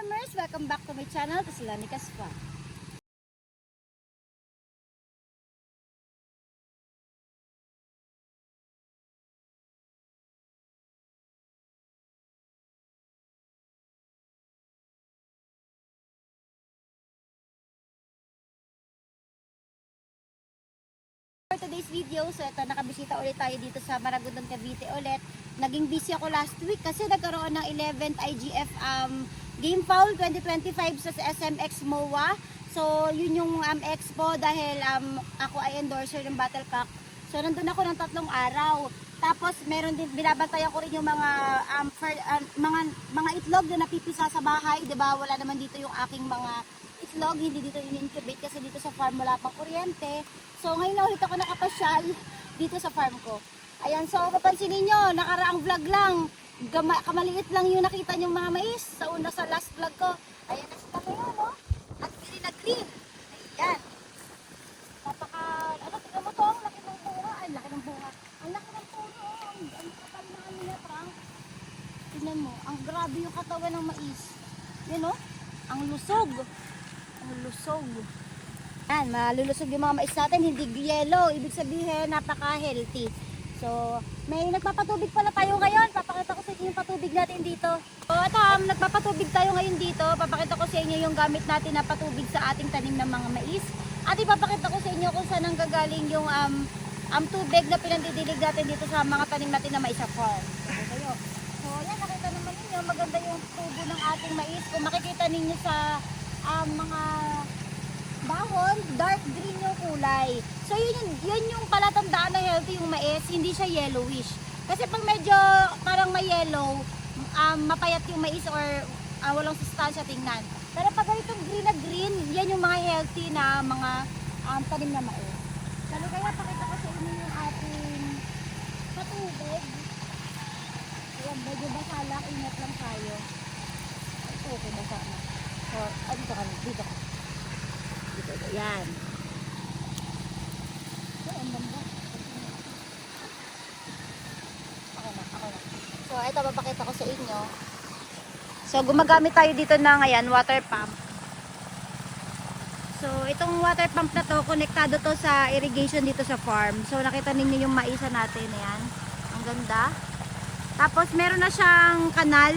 farmers! Welcome back to my channel, to sila ni Kaspa. For today's video, so ito, nakabisita ulit tayo dito sa Maragondon, Cavite ulit. Naging busy ako last week kasi nagkaroon ng 11th IGF um, Game Foul 2025 sa SMX MOA. So, yun yung um, expo dahil um, ako ay endorser ng Battlecock. So, nandun ako ng tatlong araw. Tapos, meron din, binabantayan ko rin yung mga, um, fer- um, mga, mga itlog na napipisa sa bahay. ba Wala naman dito yung aking mga itlog, hindi dito in-incubate kasi dito sa farm wala pang kuryente. So ngayon na ulit ako nakapasyal dito sa farm ko. Ayan, so mapansin ninyo, nakaraang vlog lang. Gama, kamaliit lang yung nakita niyong mga mais sa una sa last vlog ko. Ayan na sila ngayon, no? At green na green. Ayan. Napaka, ano, tingnan mo to, ang laki ng bunga. Ay, laki ng bunga. Ang laki ng puno. Ang, ang kapal na ano niya, Frank. Tingnan mo, ang grabe yung katawan ng mais. Yan, no? Ang lusog. Ang lusog. Yan, malulusog yung mga mais natin, hindi yellow. Ibig sabihin, napaka-healthy. So, may nagpapatubig pala tayo ngayon. Papakita ko sa inyo yung patubig natin dito. So, ito, um, nagpapatubig tayo ngayon dito. Papakita ko sa inyo yung gamit natin na patubig sa ating tanim ng mga mais. At ipapakita ko sa inyo kung saan nanggagaling yung um, um, tubig na pinandidilig natin dito sa mga tanim natin na mais sa farm. So. So, yan, nakita naman ninyo, maganda yung tubo ng ating mais. Kung makikita ninyo sa um, mga dahon, dark green yung kulay. So yun, yun, yun yung palatandaan na healthy yung mais, hindi siya yellowish. Kasi pag medyo parang may yellow, um, mapayat yung mais or ah, walang sustansya tingnan. Pero pag ganitong green na green, yan yung mga healthy na mga um, tanim na mais. Lalo kaya pakita ko sa inyo yung ating patubig. Ayan, medyo basa lang, ingat lang tayo. Ito, okay, basa. So, ah, dito kami, dito kami. Yan. So, ito papakita ko sa inyo. So, gumagamit tayo dito ng ayan, water pump. So, itong water pump na to, konektado to sa irrigation dito sa farm. So, nakita ninyo yung maisa natin. Ayan. Ang ganda. Tapos, meron na siyang kanal.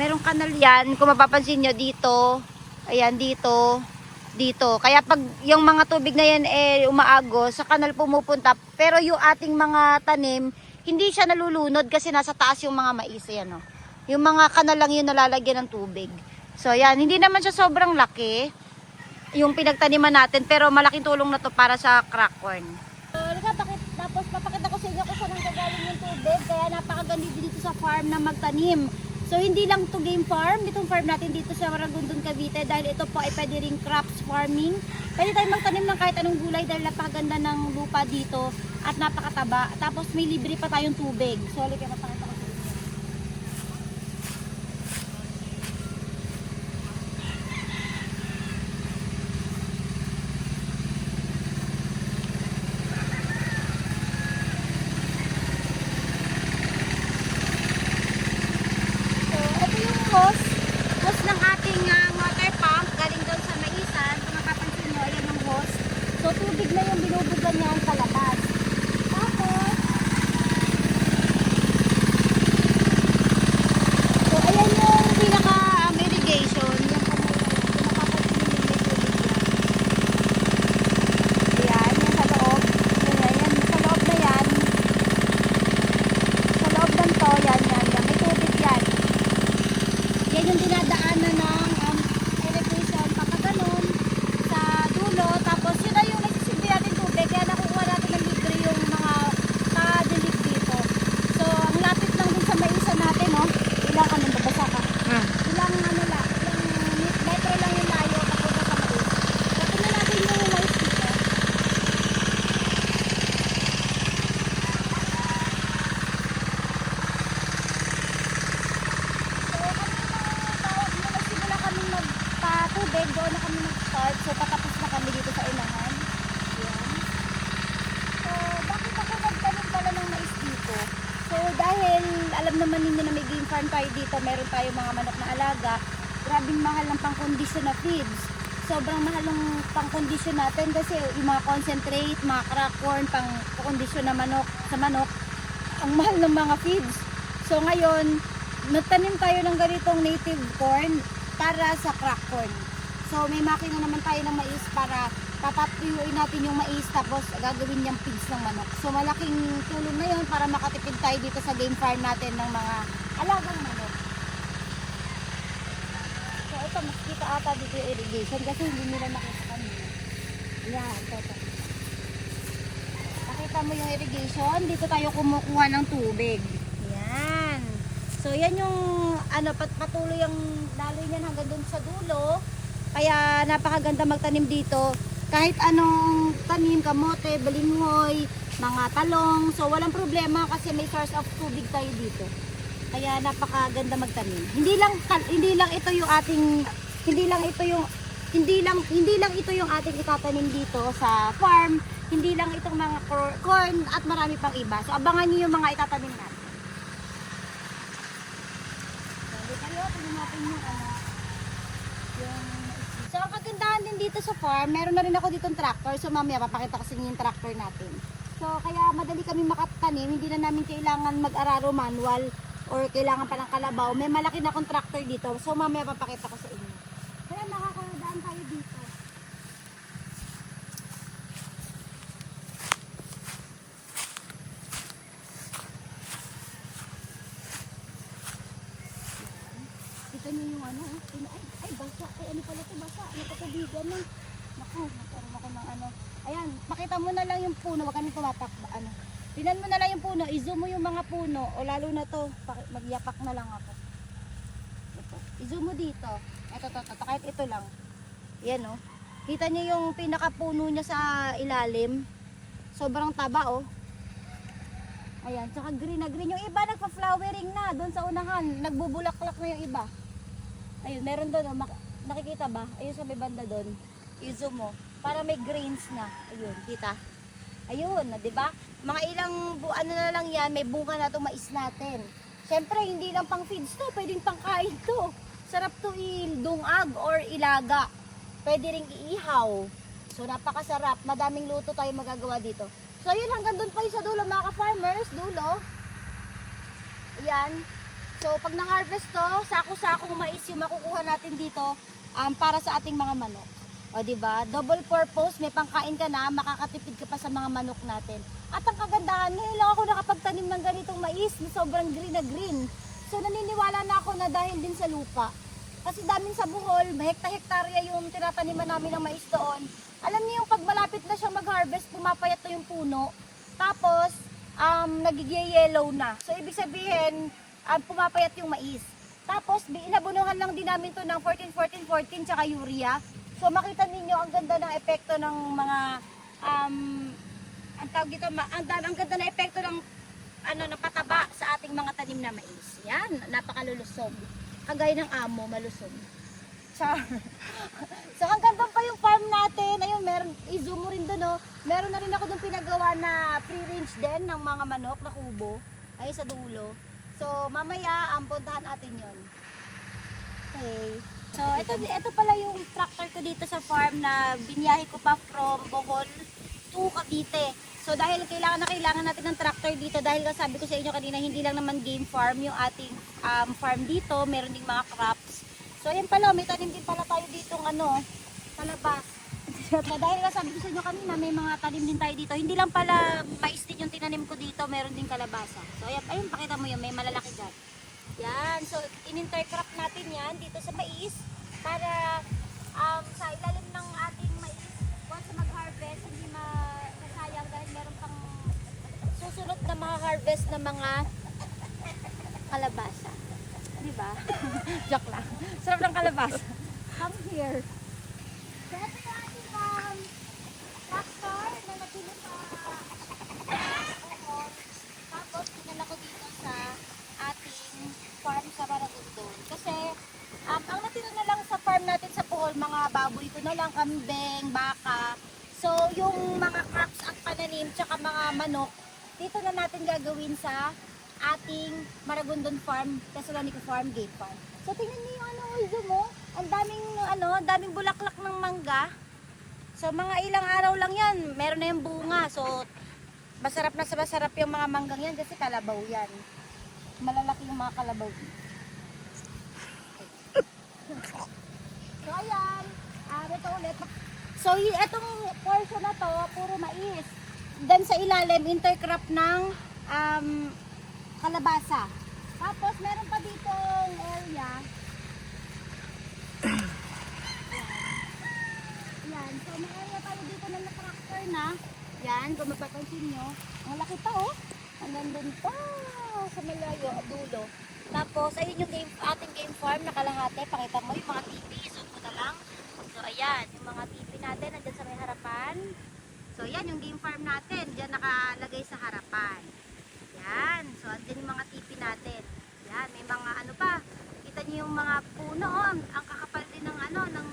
Merong kanal yan. Kung mapapansin nyo dito. Ayan, dito dito. Kaya pag yung mga tubig na yan eh umaago, sa kanal pumupunta. Pero yung ating mga tanim, hindi siya nalulunod kasi nasa taas yung mga mais. Yan, oh. Yung mga kanal lang yun nalalagyan ng tubig. So yan, hindi naman siya sobrang laki yung pinagtaniman natin pero malaking tulong na to para sa crack corn. So, nagpapakit, tapos papakita ko sa inyo kung saan ang gagaling yung tubig. Kaya napakaganda dito sa farm na magtanim. So hindi lang to game farm, itong farm natin dito sa Maragondon, Cavite dahil ito po ay pwede ring crops farming. Pwede tayong magtanim ng kahit anong gulay dahil napakaganda ng lupa dito at napakataba. Tapos may libre pa tayong tubig. So ulit yung mapakita ko sa inyo. So, ito yung hose. Hose ng ating ah, water pump. Galing doon sa maisan. Kung mapapansin nyo, ayan yung hose. So, tubig na yung binubugan niyan sa labas. Tapos, so, ayan yung pinaka um, irrigation. Yung kamay na yan. Kung mapapansin nyo yung may tubig yan. Ayan, yung sa loob. Ayan, yan. Sa loob na yan. Sa loob ng to, yan, yan, yan. May tubig yan. Yan yung dinadaanan ng um, irrigation papaganon sa dulo. Tapos yun na yung nagsisilbi natin tubig. Kaya nakukuha natin ng libre yung mga kadilig dito. So, ang lapit lang dun sa maisa natin, no? Ilang ano, babasa ka? Ilang ano lang, ilang metro lang yung layo papunta sa mais. So, tingnan natin yung mais dito. So, kami nung tawag nung nagsimula kami magpatubig, doon na kami nag-start. So, patapos na kami dito sa inahan. Yan. So, bakit ako nagtanim pala ng mais dito? So, dahil alam naman ninyo na may game farm tayo dito, meron tayo mga manok na alaga. Grabing mahal ng pang-condition na feeds. Sobrang mahal ng pang-condition natin kasi yung mga concentrate, mga crack corn, pang-condition na manok, sa manok, ang mahal ng mga feeds. So ngayon, nagtanim tayo ng ganitong native corn para sa crack corn. So may makina naman tayo ng mais para papatuyuin natin yung mais tapos gagawin niyang pigs ng manok. So malaking tulong na yun para makatipid tayo dito sa game farm natin ng mga alagang manok. Ito, makikita ata dito yung irrigation kasi hindi nila nakita kanina. Yan, ito, ito. Nakita mo yung irrigation, dito tayo kumukuha ng tubig. Yan. So yan yung ano pat patuloy ang daloy niyan hanggang doon sa dulo. Kaya napakaganda magtanim dito. Kahit anong tanim, kamote, balinghoy, mga talong. So walang problema kasi may source of tubig tayo dito. Kaya napakaganda magtanim. Hindi lang hindi lang ito yung ating hindi lang ito yung hindi lang hindi lang ito yung ating itatanim dito sa farm. Hindi lang itong mga cor- corn at marami pang iba. So abangan niyo yung mga itatanim natin. Sabi kayo, tingnan natin yung ano, yung So, ang kagandahan din dito sa farm, meron na rin ako ditong tractor. So, mamaya papakita ko sa inyo yung tractor natin. So, kaya madali kami makatanim. Hindi na namin kailangan mag-araro manual or kailangan pa ng kalabaw. May malaki na akong tractor dito. So, mamaya papakita ko sa inyo. Kaya nakakadaan tayo dito. Kita niyo yung ano, oh. Tina- ay, ay, basa. Ay, ano pala ito, basa. Ano pa tubigan na. Naku, nagkaroon ako ng ano. Ayan, pakita mo na lang yung puno. Wag ka nang tumatak. Ano. Tinan mo na lang yung puno. I-zoom mo yung mga puno. O lalo na to, magyapak na lang ako. Ito. I-zoom mo dito. Ito, ito, ito. Kahit ito lang. Yan, oh. Kita niyo yung pinakapuno niya sa ilalim. Sobrang taba, oh. Ayan, tsaka green na green. Yung iba nagpa-flowering na. Doon sa unahan, nagbubulaklak na yung iba. Ayun, meron doon. Oh, nakikita ba? Ayun sa may banda doon. I-zoom mo. Para may grains na. Ayun, kita? Ayun, na, di ba? Mga ilang bu- ano na lang yan, may bunga na itong mais natin. Siyempre, hindi lang pang feeds to, pwedeng pangkain to. Sarap to idungag or ilaga. Pwede ring iihaw. So, napakasarap. Madaming luto tayo magagawa dito. So, yun, hanggang doon pa yun sa dulo, mga ka-farmers, dulo. Ayan. So, pag na-harvest to, sako-sakong mais yung makukuha natin dito um, para sa ating mga manok. O, di ba? Double purpose, may pangkain ka na, makakatipid ka pa sa mga manok natin. At ang kagandahan, ngayon lang ako nakapagtanim ng ganitong mais na sobrang green na green. So, naniniwala na ako na dahil din sa lupa. Kasi daming sa Bohol, hekta-hektarya yung tinataniman namin ng mais doon. Alam niyo yung pag malapit na siyang mag-harvest, pumapayat na yung puno. Tapos, um, nagigye-yellow na. So, ibig sabihin, um, pumapayat yung mais. Tapos, inabunuhan lang din namin to ng 14, 14, 14, tsaka urea. So, makita ninyo ang ganda ng epekto ng mga, um, ang tawag dito, ang, ang ganda ng epekto ng ano, na pataba sa ating mga tanim na mais. Yan, napakalulusog. Kagaya ng amo, malusog. Char. so hanggang doon pa yung farm natin. Ayun, meron, i-zoom mo rin doon, no? Meron na rin ako doon pinagawa na free-range din ng mga manok na kubo. Ay, sa dulo. So, mamaya, ang puntahan natin yon. Okay. So, ito, ito pala yung tractor ko dito sa farm na biniyahe ko pa from Bohol to Cavite. So, dahil kailangan na kailangan natin ng tractor dito, dahil sabi ko sa inyo kanina, hindi lang naman game farm yung ating um, farm dito, meron ding mga crops. So, ayan pala, may tanim din pala tayo dito ng ano, kalabas. So, dahil sabi ko sa inyo kanina, may mga tanim din tayo dito. Hindi lang pala mais din yung tinanim ko dito, meron din kalabasa. So, ayan, ayun, pakita mo yun, may malalaki dyan. Yan, so in-intercrop natin yan dito sa mais para um, sa ilalim ng ating mais, once mag-harvest, hindi ma- masayang dahil meron pang susunod na mga harvest na mga kalabasa. Di ba? Joke lang. Sarap ng kalabasa. Come here. So, ito yung tractor na napili sa. Tapos, pinala dito sa ating farm sa Maragondon. Kasi, um, ang natira na lang sa farm natin sa Bohol, mga baboy ko na lang, kambing, baka. So, yung mga crops at pananim, tsaka mga manok, dito na natin gagawin sa ating Maragondon Farm, Casolanico Farm, Gate Farm. So, tingnan niyo ano, oizo mo. ang daming bulaklak ng mangga. So mga ilang araw lang yan, meron na yung bunga. So masarap na sa masarap yung mga manggang yan kasi kalabaw yan. Malalaki yung mga kalabaw. so ayan, ah, ito ulit. So itong portion na to, puro mais. Then sa ilalim, intercrop ng um, kalabasa. Tapos meron pa dito area. Yan. So may area tayo dito na na-tractor na. Yan, kung mapapansin nyo. Ang laki pa oh. Hanggang doon pa sa malayo, dulo. Tapos, ayun yung game, ating game farm, nakalahati. Pakita mo yung mga TV. So, ko na lang. So, ayan, yung mga TV natin, nandyan sa may harapan. So, ayan yung game farm natin. Diyan nakalagay sa harapan. Yan. So, andyan yung mga TV natin. Yan, may mga ano pa. Kita niyo yung mga puno, oh. Ang, kakapal din ng ano, ng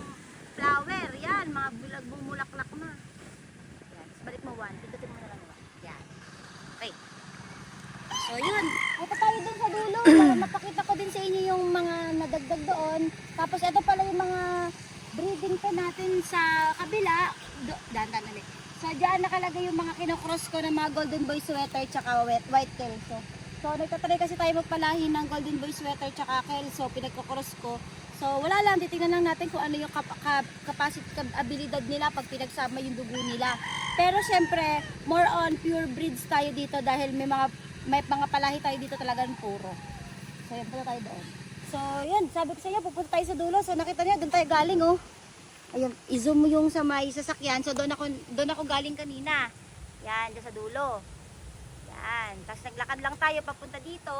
flower. Yan, mga bulag bumulaklak na. Yan. So, balik mo one. Pindutin mo na lang one. Yan. Okay. So, yun. Ito tayo dun sa dulo para mapakita ko din sa inyo yung mga nadagdag doon. Tapos, ito pala yung mga breeding pa natin sa kabila. Do, dan, dan, ulit. So, diyan nakalagay yung mga kinocross ko ng mga golden boy sweater tsaka white, kelso. So, nagtatry kasi tayo magpalahi ng golden boy sweater tsaka kelso, pinagkocross ko. So, wala lang, titingnan lang natin kung ano yung kap kap capacity, abilidad nila pag pinagsama yung dugo nila. Pero syempre, more on pure breeds tayo dito dahil may mga may mga palahi tayo dito talagang puro. So, yun, punta tayo doon. So, yun, sabi ko sa inyo, pupunta tayo sa dulo. So, nakita niyo, doon tayo galing, oh. Ayun, i-zoom mo yung sa may sasakyan. So, doon ako, doon ako galing kanina. Yan, dyan sa dulo. Yan. Tapos naglakad lang tayo papunta dito.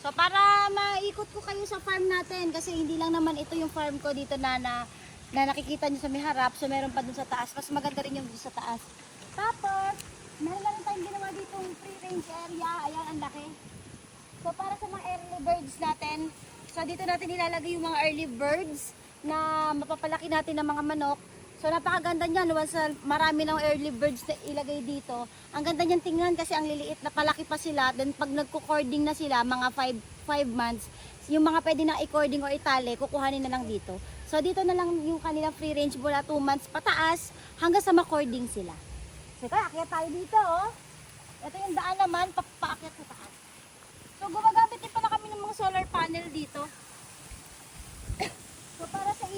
So, para maikot ko kayo sa farm natin. Kasi hindi lang naman ito yung farm ko dito na, na, na nakikita nyo sa may harap. So, meron pa dun sa taas. Mas maganda rin yung dun sa taas. Tapos, meron rin tayong ginawa ditong free range area. Ayan, ang laki. So para sa mga early birds natin, so dito natin nilalagay yung mga early birds na mapapalaki natin ng mga manok. So napakaganda niyan, once marami ng early birds na ilagay dito. Ang ganda niyan tingnan kasi ang liliit na palaki pa sila. Then pag nagko-cording na sila, mga 5 5 months, yung mga pwede na i-cording o itali, kukuhanin na lang dito. So dito na lang yung kanilang free range mula 2 months pataas hanggang sa ma-cording sila. So kaya akyat tayo dito oh. Ito yung daan naman, pa paakyat sa taas. So gumagamit din pala kami ng mga solar panel dito.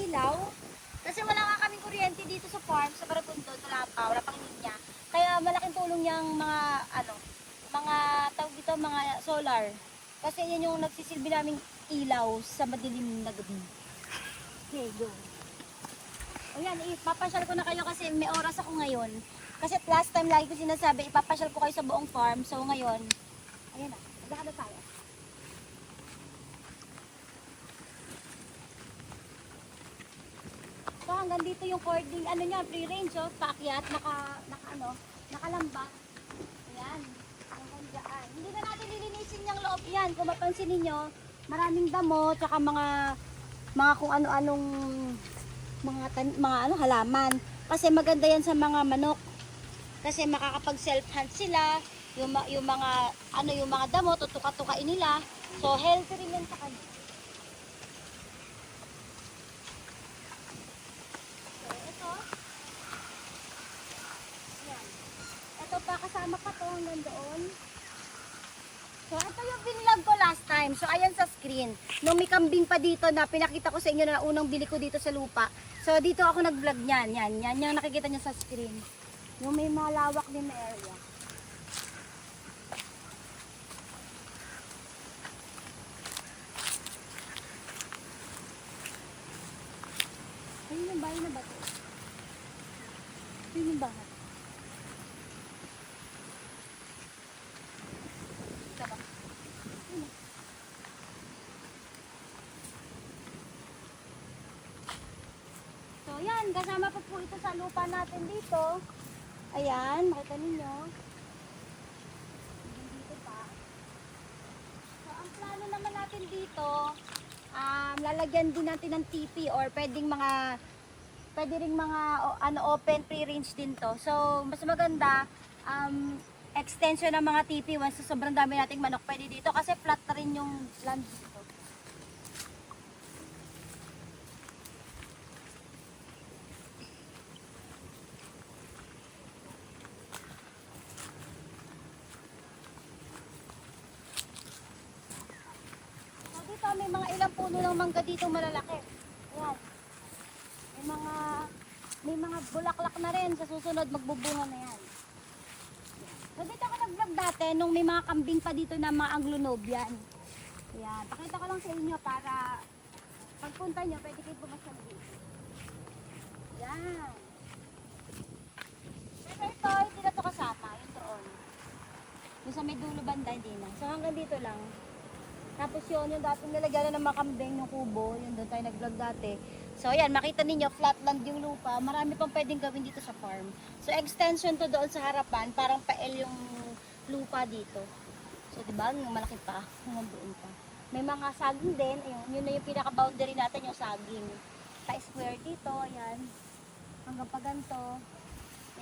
Ilaw, kasi wala nga kaming kuryente dito sa farm, sa Baragundon, wala pa, wala pang linya. Kaya malaking tulong yung mga ano, mga tawag dito, mga solar. Kasi yan yung nagsisilbi naming ilaw sa madilim na gabi. Okay, go. O yan, ipapasyal ko na kayo kasi may oras ako ngayon. Kasi last time lagi ko sinasabi, ipapasyal ko kayo sa buong farm. So ngayon, ayan na, magkakada tayo. Hanggang dito yung cording, ano niya, free range, oh, paakyat, naka, naka ano, nakalamba. Ayan, hanggang dyan. Hindi na natin lilinisin yung loob yan. Kung mapansin ninyo, maraming damo, tsaka mga, mga kung ano-anong mga, tan- mga ano, halaman. Kasi maganda yan sa mga manok. Kasi makakapag self hunt sila, yung, yung mga ano yung mga damo tutuka-tukain nila. So healthy rin yan sa kanila. So ito. Yan. Ito pa kasama pa to hanggang doon. So ito yung binlog ko last time. So ayan sa screen. Nung may kambing pa dito na pinakita ko sa inyo na unang bili ko dito sa lupa. So dito ako nag-vlog niyan. Yan, yan yung nakikita niyo sa screen. Yung may malawak din na area. Ayun yung bahay na ba ito? Ayun yung bahay. Ito ba? Ayun. So yan, kasama pa po ito sa lupa natin dito. Ayan, makita ninyo. Dito pa. So ang plano naman natin dito, um, lalagyan din natin ng TP or pwedeng mga pwede ring mga ano open free range din to. So mas maganda um, extension ng mga TP once sobrang dami nating manok pwede dito kasi flat na rin yung land dito. May mga ilang puno ng mangga dito malalaki. Ayan. May mga may mga bulaklak na rin sa susunod magbubunga na yan. So dito ako nag-vlog dati nung may mga kambing pa dito na mga Anglo-Nobian. Ayan, pakita ko lang sa inyo para pagpunta nyo, pwede kayo pumasyal dito. Yan. Pero ito, hindi na ito kasama, yung doon. Yung sa may dulo banda, hindi na. So hanggang dito lang. Tapos yun, yung dati nilagyan ng mga kambing ng kubo, yun doon tayo nag-vlog dati. So ayan, makita ninyo, flatland yung lupa. Marami pang pwedeng gawin dito sa farm. So extension to doon sa harapan, parang pael yung lupa dito. So di ba, malaki pa, hanggang doon pa. May mga saging din, ayun, yun na yung pinaka-boundary natin, yung saging. Pa-square dito, ayan. Hanggang pa ganito.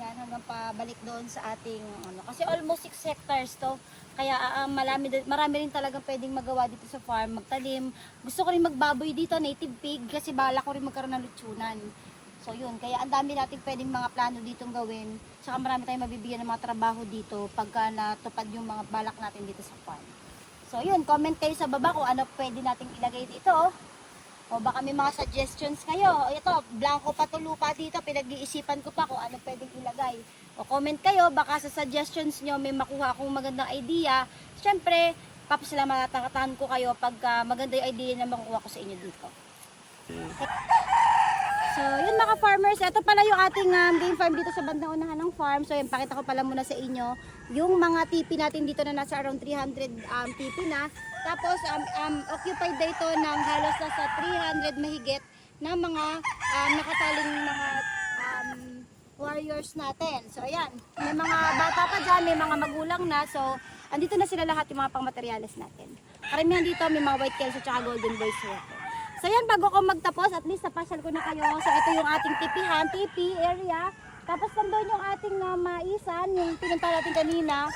Ayan, hanggang pa balik doon sa ating, ano, kasi almost 6 hectares to. Kaya ah, marami, marami rin talagang pwedeng magawa dito sa farm, magtalim. Gusto ko rin magbaboy dito, native pig, kasi bala ko rin magkaroon ng lutsunan. So yun, kaya ang dami natin pwedeng mga plano ditong gawin. Tsaka marami tayong mabibigyan ng mga trabaho dito pagka natupad yung mga balak natin dito sa farm. So yun, comment kayo sa baba kung ano pwede nating ilagay dito. O baka may mga suggestions kayo. O ito, blanco pa to lupa dito. Pinag-iisipan ko pa kung ano pwedeng ilagay. O comment kayo, baka sa suggestions nyo may makuha akong magandang idea. Siyempre, papasalamatan ko kayo pagka maganda yung idea na makukuha ko sa inyo dito. So, yun mga farmers, ito pala yung ating um, game farm dito sa bandang unahan ng farm. So, yun, pakita ko pala muna sa inyo yung mga tipi natin dito na nasa around 300 um, tipi na. Tapos, um, um, occupied na ito ng halos nasa 300 mahigit na mga um, nakataling mga warriors natin. So, ayan. May mga bata pa dyan, may mga magulang na. So, andito na sila lahat yung mga pangmaterials natin. Karamihan dito, may mga white tails at saka golden boys water. So yan, bago ko magtapos, at least napasyal ko na kayo. So ito yung ating tipihan, tipi area. Tapos nandun yung ating uh, maisan, yung pinunta natin kanina.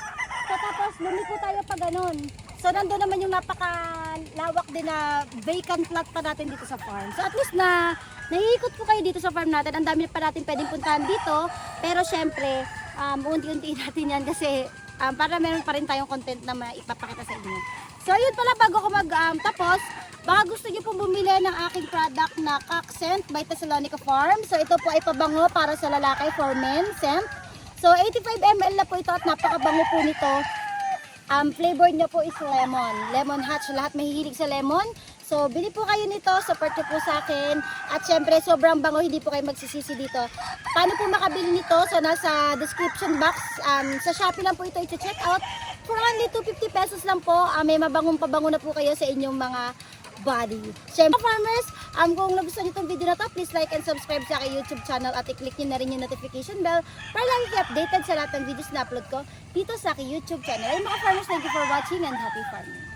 So tapos lumiko tayo pa ganun. So nandun naman yung napakalawak din na vacant lot pa natin dito sa farm. So at least na naiikot ko kayo dito sa farm natin. Ang dami pa natin pwedeng puntahan dito. Pero syempre, um, unti-unti natin yan kasi um, para meron pa rin tayong content na maipapakita sa inyo. So yun pala bago ko mag um, tapos, baka gusto niyo pong bumili ng aking product na Cock Scent by Thessalonica Farm. So ito po ay pabango para sa lalaki for men scent. So 85 ml na po ito at napakabango po nito. Um, flavor niya po is lemon. Lemon hatch. Lahat mahihilig sa lemon. So, bili po kayo nito. Support po sa akin. At syempre, sobrang bango. Hindi po kayo magsisisi dito. Paano po makabili nito? So, nasa description box. Um, sa Shopee lang po ito i-check out. For only 250 pesos lang po. Um, may mabangong pabango na po kayo sa inyong mga body. Syempre, farmers, um, kung nagustuhan niyo itong video na to, please like and subscribe sa aking YouTube channel at i-click niyo na rin yung notification bell para lagi kayo updated sa lahat ng videos na upload ko dito sa aking YouTube channel. Ay mga farmers, thank you for watching and happy farming.